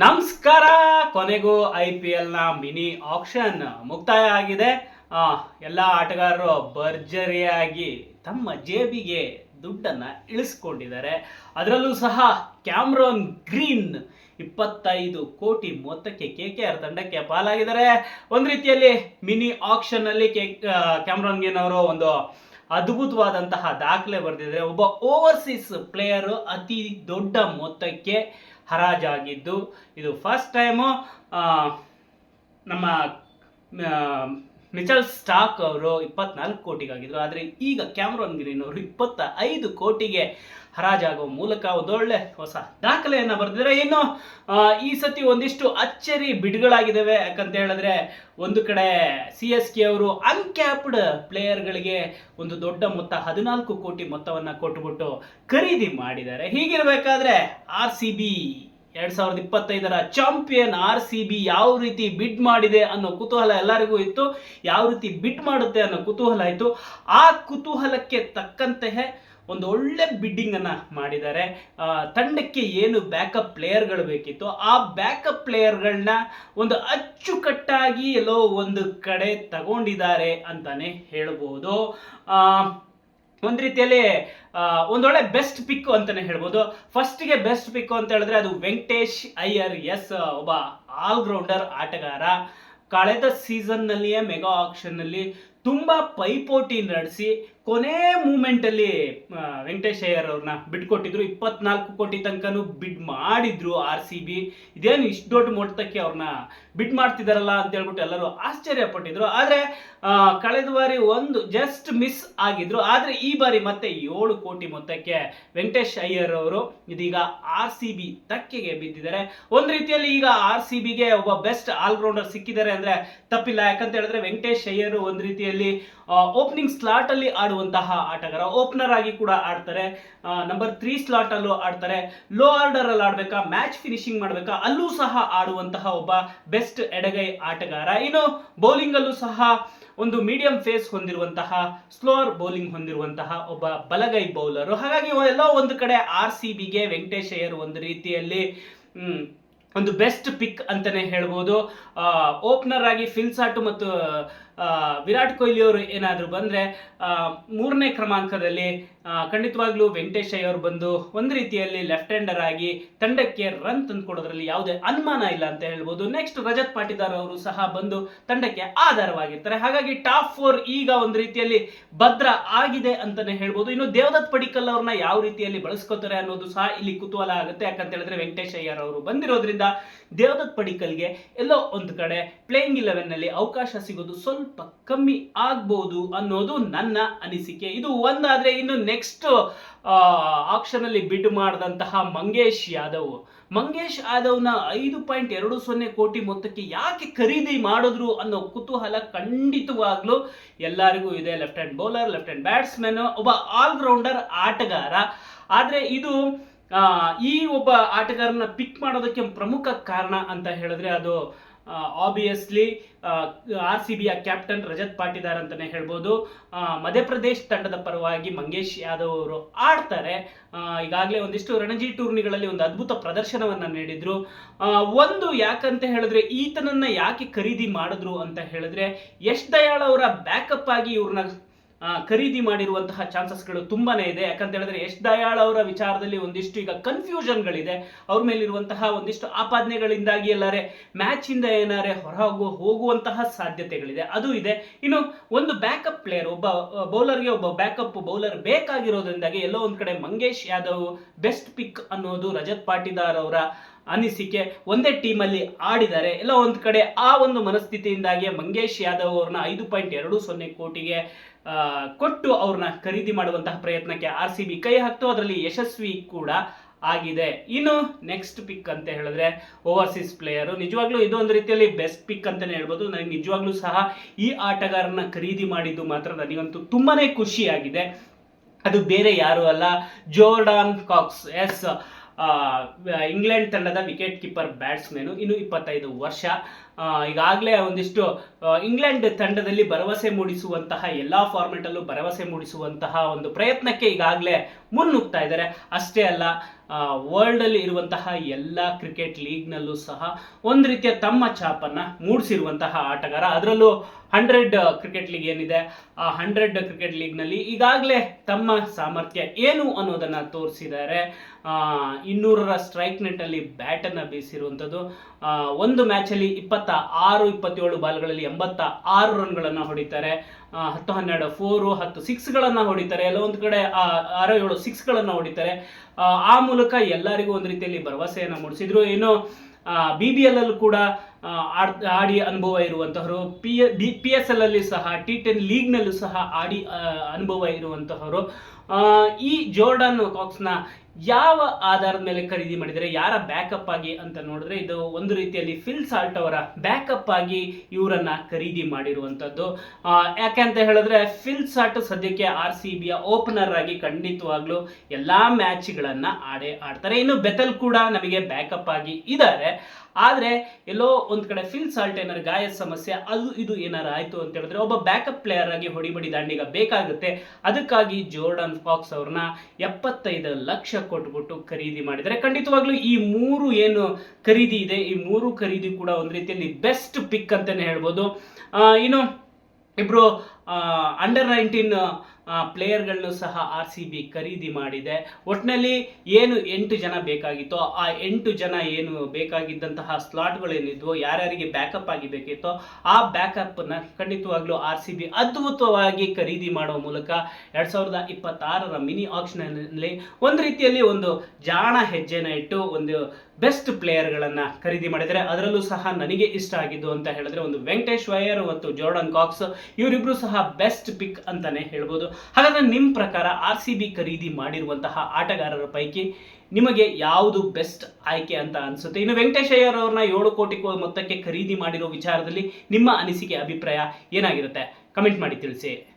ನಮಸ್ಕಾರ, ಕೊನೆಗೂ I P ಎಲ್ನ ಮಿನಿ ಆಕ್ಷನ್ ಮುಕ್ತಾಯ ಆಗಿದೆ. ಎಲ್ಲ ಆಟಗಾರರು ಭರ್ಜರಿಯಾಗಿ ತಮ್ಮ ಜೇಬಿಗೆ ದುಡ್ಡನ್ನು ಇಳಿಸ್ಕೊಂಡಿದ್ದಾರೆ. ಅದರಲ್ಲೂ ಸಹ ಕ್ಯಾಮ್ರೋನ್ ಗ್ರೀನ್ ಇಪ್ಪತ್ತೈದು ಕೋಟಿ ಮೊತ್ತಕ್ಕೆ ಕೆ ಕೆ ಆರ್ ತಂಡಕ್ಕೆ ಪಾಲಾಗಿದ್ದಾರೆ. ಒಂದು ರೀತಿಯಲ್ಲಿ ಮಿನಿ ಆಕ್ಷನ್ನಲ್ಲಿ ಕೆ ಕ್ಯಾಮ್ರಾನ್ ಗ್ರೀನ್ ಅವರು ಒಂದು ಅದ್ಭುತವಾದಂತಹ ದಾಖಲೆ ಬರೆದಿದ್ದಾರೆ ಒಬ್ಬ ಓವರ್ಸೀಸ್ ಪ್ಲೇಯರು ಅತಿ ದೊಡ್ಡ ಮೊತ್ತಕ್ಕೆ ಹರಾಜಾಗಿದ್ದು. ಇದು ಫಸ್ಟ್ ಟೈಮು ನಮ್ಮ ಮಿಚಲ್ ಸ್ಟಾಕ್ ಅವರು ಇಪ್ಪತ್ನಾಲ್ಕು ಕೋಟಿಗಾಗಿದ್ರು. ಆದರೆ ಈಗ ಕ್ಯಾಮ್ರಾನ್ ಗ್ರೀನ್ ಅವರು ಇಪ್ಪತ್ತ ಐದು ಕೋಟಿಗೆ ಹರಾಜಾಗುವ ಮೂಲಕ ಒಂದೊಳ್ಳೆ ಹೊಸ ದಾಖಲೆಯನ್ನು ಬರೆದಿದ್ದಾರೆ ಇನ್ನು ಈ ಸತಿ ಒಂದಿಷ್ಟು ಅಚ್ಚರಿ ಬಿಡುಗಳಾಗಿದ್ದಾವೆ. ಯಾಕಂತ ಹೇಳಿದ್ರೆ, ಒಂದು ಕಡೆ ಸಿ ಎಸ್ ಕೆ ಅವರು ಅನ್ಕ್ಯಾಪ್ಡ್ ಪ್ಲೇಯರ್ಗಳಿಗೆ ಒಂದು ದೊಡ್ಡ ಮೊತ್ತ ಹದಿನಾಲ್ಕು ಕೋಟಿ ಮೊತ್ತವನ್ನು ಕೊಟ್ಟುಬಿಟ್ಟು ಖರೀದಿ ಮಾಡಿದ್ದಾರೆ. ಹೀಗಿರಬೇಕಾದ್ರೆ ಆರ್ ಸಿ ಬಿ ಎರಡ್ ಸಾವಿರದ ಇಪ್ಪತ್ತೈದರ ಚಾಂಪಿಯನ್ ಆರ್ ಸಿ ಬಿ ಯಾವ ರೀತಿ ಬಿಡ್ ಮಾಡಿದೆ ಅನ್ನೋ ಕುತೂಹಲ ಎಲ್ಲರಿಗೂ ಇತ್ತು. ಯಾವ ರೀತಿ ಬಿಡ್ ಮಾಡುತ್ತೆ ಅನ್ನೋ ಕುತೂಹಲ ಇತ್ತು. ಆ ಕುತೂಹಲಕ್ಕೆ ತಕ್ಕಂತೆಯೇ ಒಂದು ಒಳ್ಳೆ ಬಿಡ್ಡಿಂಗ್ ಅನ್ನ ಮಾಡಿದ್ದಾರೆ. ತಂಡಕ್ಕೆ ಏನು ಬ್ಯಾಕಪ್ ಪ್ಲೇಯರ್ಗಳು ಬೇಕಿತ್ತು ಆ ಬ್ಯಾಕಪ್ ಪ್ಲೇಯರ್ಗಳನ್ನ ಒಂದು ಅಚ್ಚುಕಟ್ಟಾಗಿ ಎಲ್ಲೋ ಒಂದು ಕಡೆ ತಗೊಂಡಿದ್ದಾರೆ ಅಂತಾನೆ ಹೇಳಬಹುದು ಒಂದು ರೀತಿಯಲ್ಲಿ ಒಂದೊಳ್ಳೆ ಬೆಸ್ಟ್ ಪಿಕ್ ಅಂತಾನೆ ಹೇಳ್ಬೋದು. ಫಸ್ಟ್ಗೆ ಬೆಸ್ಟ್ ಪಿಕ್ ಅಂತ ಹೇಳಿದ್ರೆ ಅದು ವೆಂಕಟೇಶ್ ಅಯ್ಯರ್. ಎಸ್ ಒಬ್ಬ ಆಲ್ರೌಂಡರ್ ಆಟಗಾರ. ಕಳೆದ ಸೀಸನ್ನಲ್ಲಿಯೇ ಮೆಗಾ ಆಕ್ಷನ್ನಲ್ಲಿ ತುಂಬ ಪೈಪೋಟಿ ನಡೆಸಿ ಕೊನೆ ಮೂಮೆಂಟಲ್ಲಿ ವೆಂಕಟೇಶ್ ಅಯ್ಯರ್ ಅವ್ರನ್ನ ಬಿಟ್ಕೊಟ್ಟಿದ್ರು. ಇಪ್ಪತ್ನಾಲ್ಕು ಕೋಟಿ ತನಕನೂ ಬಿಡ್ ಮಾಡಿದ್ರು ಆರ್ ಸಿ ಬಿ ಇದೇನು ಇಷ್ಟು ದೊಡ್ಡ ಮೊಟ್ಟಕ್ಕೆ ಅವ್ರನ್ನ ಬಿಡ್ ಮಾಡ್ತಿದಾರಲ್ಲ ಅಂತ ಹೇಳ್ಬಿಟ್ಟು ಎಲ್ಲರೂ ಆಶ್ಚರ್ಯ ಪಟ್ಟಿದ್ರು. ಆದರೆ ಕಳೆದ ಬಾರಿ ಒಂದು ಜಸ್ಟ್ ಮಿಸ್ ಆಗಿದ್ರು. ಆದರೆ ಈ ಬಾರಿ ಮತ್ತೆ ಏಳು ಕೋಟಿ ಮೊತ್ತಕ್ಕೆ ವೆಂಕಟೇಶ್ ಅಯ್ಯರ್ ಅವರು ಇದೀಗ ಆರ್ ಸಿ ಬಿ ತಕ್ಕೆಗೆ ಬಿದ್ದಿದ್ದಾರೆ. ಒಂದು ರೀತಿಯಲ್ಲಿ ಈಗ ಆರ್ ಸಿ ಬಿಗೆ ಒಬ್ಬ ಬೆಸ್ಟ್ ಆಲ್ರೌಂಡರ್ ಸಿಕ್ಕಿದ್ದಾರೆ ಅಂದ್ರೆ ತಪ್ಪಿಲ್ಲ. ಯಾಕಂತ ಹೇಳಿದ್ರೆ ವೆಂಕಟೇಶ್ ಅಯ್ಯರ್ ಒಂದು ರೀತಿಯಲ್ಲಿ ಓಪನಿಂಗ್ ಸ್ಲಾಟ್ ಅಲ್ಲಿ ಆಡುವಂತಹ ಆಟಗಾರ ಓಪನರ್ ಆಗಿ ಕೂಡ ಆಡ್ತಾರೆ. ನಂಬರ್ ತ್ರೀ ಸ್ಲಾಟ್ ಅಲ್ಲೂ ಆಡ್ತಾರೆ. ಲೋ ಆರ್ಡರ್ ಅಲ್ಲಿ ಆಡ್ಬೇಕಾ ಮ್ಯಾಚ್ ಫಿನಿಶಿಂಗ್ ಮಾಡಬೇಕಾ, ಅಲ್ಲೂ ಸಹ ಆಡುವಂತಹ ಒಬ್ಬ ಬೆಸ್ಟ್ ಎಡಗೈ ಆಟಗಾರ. ಇನ್ನು ಬೌಲಿಂಗ್ ಅಲ್ಲೂ ಸಹ ಒಂದು ಮೀಡಿಯಂ ಫೇಸ್ ಹೊಂದಿರುವಂತಹ ಸ್ಲೋರ್ ಬೌಲಿಂಗ್ ಹೊಂದಿರುವಂತಹ ಒಬ್ಬ ಬಲಗೈ ಬೌಲರು ಹಾಗಾಗಿ ಎಲ್ಲೋ ಒಂದು ಕಡೆ ಆರ್ ಸಿ ಬಿಗೆ ವೆಂಕಟೇಶ್ ಒಂದು ರೀತಿಯಲ್ಲಿ ಒಂದು ಬೆಸ್ಟ್ ಪಿಕ್ ಅಂತಾನೆ ಹೇಳ್ಬೋದು. ಓಪನರ್ ಆಗಿ ಫಿಲ್ಸಾಟು ಮತ್ತು ವಿರಾಟ್ ಕೊಹ್ಲಿ ಅವರು ಏನಾದರೂ ಬಂದರೆ ಮೂರನೇ ಕ್ರಮಾಂಕದಲ್ಲಿ ಖಂಡಿತವಾಗ್ಲೂ ವೆಂಕಟೇಶ್ ಅಯ್ಯವ್ರು ಬಂದು ಒಂದು ರೀತಿಯಲ್ಲಿ ಲೆಫ್ಟ್ ಹ್ಯಾಂಡರ್ ಆಗಿ ತಂಡಕ್ಕೆ ರನ್ ತಂದುಕೊಡೋದ್ರಲ್ಲಿ ಯಾವುದೇ ಅನುಮಾನ ಇಲ್ಲ ಅಂತ ಹೇಳ್ಬೋದು. ನೆಕ್ಸ್ಟ್ ರಜತ್ ಪಾಟಿದಾರ್ ಅವರು ಸಹ ಬಂದು ತಂಡಕ್ಕೆ ಆಧಾರವಾಗಿರ್ತಾರೆ. ಹಾಗಾಗಿ ಟಾಪ್ ಫೋರ್ ಈಗ ಒಂದು ರೀತಿಯಲ್ಲಿ ಭದ್ರ ಆಗಿದೆ ಅಂತಾನೆ ಹೇಳ್ಬೋದು. ಇನ್ನು ದೇವದತ್ ಪಡಿಕಲ್ ಅವ್ರನ್ನ ಯಾವ ರೀತಿಯಲ್ಲಿ ಬಳಸ್ಕೋತಾರೆ ಅನ್ನೋದು ಸಹ ಇಲ್ಲಿ ಕುತೂಹಲ ಆಗುತ್ತೆ. ಯಾಕಂತ ಹೇಳಿದ್ರೆ ವೆಂಕಟೇಶ್ ಅಯ್ಯರ್ ಅವರು ಬಂದಿರೋದ್ರಿಂದ ದೇವದತ್ ಪಡಿಕಲ್ಗೆ ಎಲ್ಲೋ ಒಂದು ಕಡೆ ಪ್ಲೇಯಿಂಗ್ ಇಲೆವೆನ್ನಲ್ಲಿ ಅವಕಾಶ ಸಿಗೋದು ಸ್ವಲ್ಪ ಕಮ್ಮಿ ಆಗ್ಬೋದು ಅನ್ನೋದು ನನ್ನ ಅನಿಸಿಕೆ. ಇದು ಒಂದಾದರೆ ಇನ್ನು ನೆಕ್ಸ್ಟ್ ಆಕ್ಷನ್ ಅಲ್ಲಿ ಬಿಡ್ ಮಾಡಿದಂತಹ ಮಂಗೇಶ್ ಯಾದವ್. ಮಂಗೇಶ್ ಯಾದವ್ನ ಐದು ಪಾಯಿಂಟ್ ಎರಡು ಸೊನ್ನೆ ಕೋಟಿ ಮೊತ್ತಕ್ಕೆ ಯಾಕೆ ಖರೀದಿ ಮಾಡಿದ್ರು ಅನ್ನೋ ಕುತೂಹಲ ಖಂಡಿತವಾಗ್ಲೂ ಎಲ್ಲರಿಗೂ ಇದೆ. Left hand bowler left hand batsman ಒಬ್ಬ ಆಲ್ರೌಂಡರ್ ಆಟಗಾರ. ಆದ್ರೆ ಇದು ಈ ಒಬ್ಬ ಆಟಗಾರನ ಪಿಕ್ ಮಾಡೋದಕ್ಕೆ ಪ್ರಮುಖ ಕಾರಣ ಅಂತ ಹೇಳಿದ್ರೆ ಅದು ಆಬ್ವಿಯಸ್ಲಿ ಆರ್ ಸಿ ಬಿಯ ಕ್ಯಾಪ್ಟನ್ ರಜತ್ ಪಾಟಿದಾರ್ ಅಂತಾನೆ ಹೇಳ್ಬೋದು. ಮಧ್ಯಪ್ರದೇಶ ತಂಡದ ಪರವಾಗಿ ಮಂಗೇಶ್ ಯಾದವ್ ಅವರು ಆಡ್ತಾರೆ. ಈಗಾಗಲೇ ಒಂದಿಷ್ಟು ರಣಜಿ ಟೂರ್ನಿಗಳಲ್ಲಿ ಒಂದು ಅದ್ಭುತ ಪ್ರದರ್ಶನವನ್ನು ನೀಡಿದ್ರು. ಒಂದು ಯಾಕಂತ ಹೇಳಿದ್ರೆ ಈತನನ್ನ ಯಾಕೆ ಖರೀದಿ ಮಾಡಿದ್ರು ಅಂತ ಹೇಳಿದ್ರೆ ಯಶ್ ದಯಾಳ್ ಅವರ ಬ್ಯಾಕಪ್ ಆಗಿ ಇವ್ರನ್ನ ಖರೀದಿ ಮಾಡಿರುವಂತಹ ಚಾನ್ಸಸ್ಗಳು ತುಂಬಾನೇ ಇದೆ. ಯಾಕಂತ ಹೇಳಿದ್ರೆ ಯಶ್ ದಯಾಳ್ ಅವರ ವಿಚಾರದಲ್ಲಿ ಒಂದಿಷ್ಟು ಈಗ ಕನ್ಫ್ಯೂಷನ್ಗಳಿದೆ ಅವ್ರ ಮೇಲಿರುವಂತಹ ಒಂದಿಷ್ಟು ಆಪಾದನೆಗಳಿಂದಾಗಿ ಎಲ್ಲಾರೆ ಮ್ಯಾಚ್ ಇಂದ ಏನಾರೆ ಹೊರಹೋಗು ಹೋಗುವಂತಹ ಸಾಧ್ಯತೆಗಳಿದೆ. ಅದು ಇದೆ. ಇನ್ನು ಒಂದು ಬ್ಯಾಕಪ್ ಪ್ಲೇಯರ್ ಒಬ್ಬ ಬೌಲರ್ಗೆ ಒಬ್ಬ ಬ್ಯಾಕಪ್ ಬೌಲರ್ ಬೇಕಾಗಿರೋದ್ರಿಂದಾಗಿ ಎಲ್ಲೋ ಒಂದ್ ಕಡೆ ಮಂಗೇಶ್ ಯಾದವ್ ಬೆಸ್ಟ್ ಪಿಕ್ ಅನ್ನೋದು ರಜತ್ ಪಾಟಿದಾರ್ ಅವರ ಅನಿಸಿಕೆ ಒಂದೇ ಟೀಮಲ್ಲಿ ಆಡಿದ್ದಾರೆ. ಎಲ್ಲ ಒಂದು ಕಡೆ ಆ ಒಂದು ಮನಸ್ಥಿತಿಯಿಂದಾಗಿ ಮಂಗೇಶ್ ಯಾದವ್ ಅವ್ರನ್ನ ಐದು ಪಾಯಿಂಟ್ ಎರಡು ಸೊನ್ನೆ ಕೋಟಿಗೆ ಕೊಟ್ಟು ಅವ್ರನ್ನ ಖರೀದಿ ಮಾಡುವಂತಹ ಪ್ರಯತ್ನಕ್ಕೆ ಆರ್ ಸಿ ಬಿ ಕೈ ಹಾಕ್ತು. ಅದರಲ್ಲಿ ಯಶಸ್ವಿ ಕೂಡ ಆಗಿದೆ. ಇನ್ನು ನೆಕ್ಸ್ಟ್ ಪಿಕ್ ಅಂತ ಹೇಳಿದ್ರೆ ಓವರ್ಸೀಸ್ ಪ್ಲೇಯರು ನಿಜವಾಗ್ಲೂ ಇದು ಒಂದು ರೀತಿಯಲ್ಲಿ ಬೆಸ್ಟ್ ಪಿಕ್ ಅಂತಲೇ ಹೇಳ್ಬೋದು. ನನಗೆ ನಿಜವಾಗ್ಲೂ ಸಹ ಈ ಆಟಗಾರನ ಖರೀದಿ ಮಾಡಿದ್ದು ಮಾತ್ರ ನನಗಂತೂ ತುಂಬಾನೇ ಖುಷಿಯಾಗಿದೆ. ಅದು ಬೇರೆ ಯಾರು ಅಲ್ಲ. ಜೋರ್ಡಾನ್ ಕಾಕ್ಸ್ ಎಸ್ ಇಂಗ್ಲೆಂಡ್ ತಂಡದ ವಿಕೆಟ್ ಕೀಪರ್ ಬ್ಯಾಟ್ಸ್ಮನ್ ಇನ್ನು ಇಪ್ಪತ್ತೈದು ವರ್ಷ. ಈಗಾಗಲೇ ಒಂದಿಷ್ಟು ಇಂಗ್ಲೆಂಡ್ ತಂಡದಲ್ಲಿ ಭರವಸೆ ಮೂಡಿಸುವಂತಹ, ಎಲ್ಲ ಫಾರ್ಮೆಟಲ್ಲೂ ಭರವಸೆ ಮೂಡಿಸುವಂತಹ ಒಂದು ಪ್ರಯತ್ನಕ್ಕೆ ಈಗಾಗಲೇ ಮುನ್ನುಗ್ತಾ ಇದ್ದಾರೆ. ಅಷ್ಟೇ ಅಲ್ಲ ವರ್ಲ್ಡಲ್ಲಿ ಇರುವಂತಹ ಎಲ್ಲ ಕ್ರಿಕೆಟ್ ಲೀಗ್ನಲ್ಲೂ ಸಹ ಒಂದು ರೀತಿಯ ತಮ್ಮ ಛಾಪನ್ನು ಮೂಡಿಸಿರುವಂತಹ ಆಟಗಾರ. ಅದರಲ್ಲೂ ಹಂಡ್ರೆಡ್ ಕ್ರಿಕೆಟ್ ಲೀಗ್ ಏನಿದೆ, ಆ ಹಂಡ್ರೆಡ್ ಕ್ರಿಕೆಟ್ ಲೀಗ್ನಲ್ಲಿ ಈಗಾಗಲೇ ತಮ್ಮ ಸಾಮರ್ಥ್ಯ ಏನು ಅನ್ನೋದನ್ನು ತೋರಿಸಿದ್ದಾರೆ. ಇನ್ನೂರರ ಸ್ಟ್ರೈಕ್ ನೆಟ್ಟಲ್ಲಿ ಬ್ಯಾಟನ್ನು ಬೀಸಿರುವಂಥದ್ದು. ಒಂದು ಮ್ಯಾಚಲ್ಲಿ ಇಪ್ಪತ್ತ ಆರು ಇಪ್ಪತ್ತೇಳು ಬಾಲ್ಗಳಲ್ಲಿ ಎಂಬತ್ತ ಆರು ರನ್ಗಳನ್ನು ಹೊಡಿತಾರೆ. ಹತ್ತು ಹನ್ನೆರಡು ಫೋರು ಹತ್ತು ಸಿಕ್ಸ್ಗಳನ್ನು ಹೊಡಿತಾರೆ. ಎಲ್ಲ ಒಂದು ಕಡೆ ಆರು ಏಳು ಸಿಕ್ಸ್ಗಳನ್ನು ಹೊಡಿತಾರೆ. ಆ, ಮೂಲಕ ಎಲ್ಲರಿಗೂ ಒಂದು ರೀತಿಯಲ್ಲಿ ಭರವಸೆಯನ್ನು ಮೂಡಿಸಿದ್ರು. ಏನು ಬಿ ಬಿ ಎಲ್ ಅಲ್ಲೂ ಕೂಡ ಆಡ್- ಅನುಭವ ಇರುವಂತಹವರು ಪಿ ಪಿ ಎಸ್ ಎಲ್ ಅಲ್ಲಿ ಸಹ ಟಿ ಟೆನ್ ಲೀಗ್ನಲ್ಲೂ ಸಹ ಆಡಿ ಅನುಭವ ಇರುವಂತಹವರು. ಈ ಜೋರ್ಡನ್ ಕಾಕ್ಸ್ನ ಯಾವ ಆಧಾರದ ಮೇಲೆ ಖರೀದಿ ಮಾಡಿದರೆ ಯಾರ ಬ್ಯಾಕಪ್ ಆಗಿ ಅಂತ ನೋಡಿದ್ರೆ ಇದು ಒಂದು ರೀತಿಯಲ್ಲಿ ಫಿಲ್ ಸಾಲ್ಟ್ ಅವರ ಬ್ಯಾಕಪ್ ಆಗಿ ಇವರನ್ನ ಖರೀದಿ ಮಾಡಿರುವಂಥದ್ದು ಆ, ಯಾಕೆ ಅಂತ ಹೇಳಿದ್ರೆ ಫಿಲ್ ಸಾಲ್ಟ್ ಸದ್ಯಕ್ಕೆ ಆರ್ ಸಿ ಬಿಯ ಓಪನರ್ ಆಗಿ ಖಂಡಿತವಾಗ್ಲೂ ಎಲ್ಲಾ ಮ್ಯಾಚ್ಗಳನ್ನು ಆಡೇ ಆಡ್ತಾರೆ. ಇನ್ನು ಬೆತಲ್ ಕೂಡ ನಮಗೆ ಬ್ಯಾಕಪ್ ಆಗಿ ಇದ್ದಾರೆ. ಆದ್ರೆ ಎಲ್ಲೋ ಒಂದು ಕಡೆ ಫಿಲ್ ಸಾಲ್ಟ್ ಏನಾರು ಗಾಯದ ಸಮಸ್ಯೆ, ಅದು ಇದು ಏನಾರು ಆಯ್ತು ಅಂತ ಹೇಳಿದ್ರೆ ಒಬ್ಬ ಬ್ಯಾಕಪ್ ಪ್ಲೇಯರ್ ಆಗಿ ಹೊಡಿಬಡಿ ದಾಂಡಿಗ ಬೇಕಾಗುತ್ತೆ. ಅದಕ್ಕಾಗಿ ಜೋರ್ಡನ್ ಫಾಕ್ಸ್ ಅವ್ರನ್ನ ಎಪ್ಪತ್ತೈದು ಲಕ್ಷ ಕೊಟ್ಬಿಟ್ಟು ಖರೀದಿ ಮಾಡಿದರೆ ಖಂಡಿತವಾಗ್ಲೂ ಈ ಮೂರು ಏನು ಖರೀದಿ ಇದೆ, ಈ ಮೂರು ಖರೀದಿ ಕೂಡ ಒಂದು ರೀತಿಯಲ್ಲಿ ಬೆಸ್ಟ್ ಪಿಕ್ ಅಂತಲೇ ಹೇಳ್ಬೋದು. ಇನ್ನು ಇಬ್ರು ಅಂಡರ್ ನೈನ್ಟೀನ್ ಪ್ಲೇಯರ್ಗಳನ್ನು ಸಹ ಆರ್ ಸಿ ಬಿ ಖರೀದಿ ಮಾಡಿದೆ. ಒಟ್ಟಿನಲ್ಲಿ ಏನು ಎಂಟು ಜನ ಬೇಕಾಗಿತ್ತೋ, ಆ ಎಂಟು ಜನ ಏನು ಬೇಕಾಗಿದ್ದಂತಹ ಸ್ಲಾಟ್ಗಳೇನಿದ್ವೋ, ಯಾರ್ಯಾರಿಗೆ ಬ್ಯಾಕಪ್ ಆಗಿ ಬೇಕಿತ್ತೋ ಆ ಬ್ಯಾಕಪ್ನ ಖಂಡಿತವಾಗ್ಲೂ ಆರ್ ಸಿ ಬಿ ಅದ್ಭುತವಾಗಿ ಖರೀದಿ ಮಾಡುವ ಮೂಲಕ ಎರಡ್ ಸಾವಿರದ ಇಪ್ಪತ್ತಾರರ ಮಿನಿ ಆಕ್ಷನಲ್ಲಿ ಒಂದು ರೀತಿಯಲ್ಲಿ ಒಂದು ಜಾಣ ಹೆಜ್ಜೆನ ಇಟ್ಟು ಒಂದು ಬೆಸ್ಟ್ ಪ್ಲೇಯರ್ಗಳನ್ನು ಖರೀದಿ ಮಾಡಿದರೆ ಅದರಲ್ಲೂ ಸಹ ನನಗೆ ಇಷ್ಟ ಆಗಿದ್ದು ಅಂತ ಹೇಳಿದ್ರೆ ಒಂದು ವೆಂಕಟೇಶ್ ವಯ್ಯರ್ ಮತ್ತು ಜೋರ್ಡನ್ ಕಾಕ್ಸ್, ಇವರಿಬ್ರು ಸಹ ಬೆಸ್ಟ್ ಪಿಕ್ ಅಂತಾನೆ ಹೇಳ್ಬೋದು. ಹಾಗಾದ್ರೆ ನಿಮ್ಮ ಪ್ರಕಾರ ಆರ್ ಸಿ ಬಿ ಖರೀದಿ ಮಾಡಿರುವಂತಹ ಆಟಗಾರರ ಪೈಕಿ ನಿಮಗೆ ಯಾವುದು ಬೆಸ್ಟ್ ಆಯ್ಕೆ ಅಂತ ಅನ್ಸುತ್ತೆ? ಇನ್ನು ವೆಂಕಟೇಶಯ್ಯರ್ ಅವ್ರನ್ನ ಏಳು ಕೋಟಿ ಮೊತ್ತಕ್ಕೆ ಖರೀದಿ ಮಾಡಿರೋ ವಿಚಾರದಲ್ಲಿ ನಿಮ್ಮ ಅನಿಸಿಕೆ, ಅಭಿಪ್ರಾಯ ಏನಾಗಿರುತ್ತೆ? ಕಮೆಂಟ್ ಮಾಡಿ ತಿಳಿಸಿ.